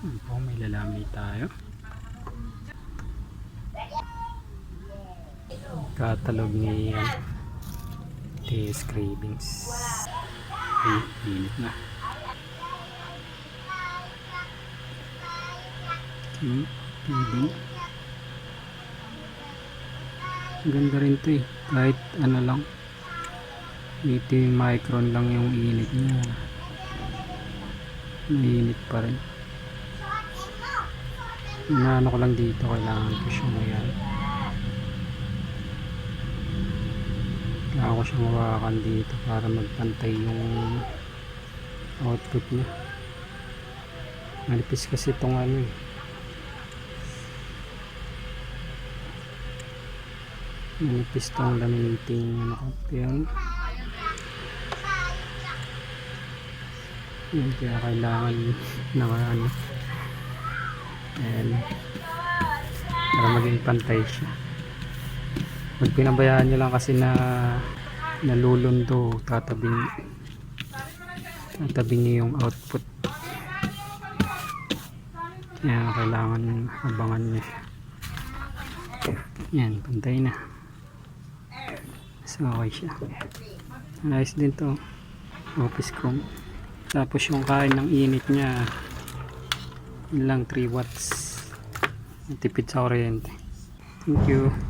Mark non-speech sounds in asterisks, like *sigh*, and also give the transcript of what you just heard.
Yan po, may lalamay tayo. Catalog ni ano, TS Cravings. Ay, init na. Okay, feeding. Ganda rin to eh. Kahit ano lang. 80 micron lang yung init niya. Mainit pa rin. Inaano ko lang dito. Kailangan ko siyang ayan. Kailangan ko siyang hawakan dito para magpantay yung output niya. Manipis kasi itong ano eh. Manipis itong laminating ano ko. Yan kaya kailangan *laughs* na ano. Ayan. Para maging pantay siya. Pag pinabayaan nyo lang kasi na nalulundo, tatabing tatabing nyo yung output. Yan, kailangan abangan nyo. Yan, pantay na. So, okay siya. Ayos din to. Office chrome. Tapos yung kain ng init niya, lang 3 watts. Tipid sa kuryente. Thank you.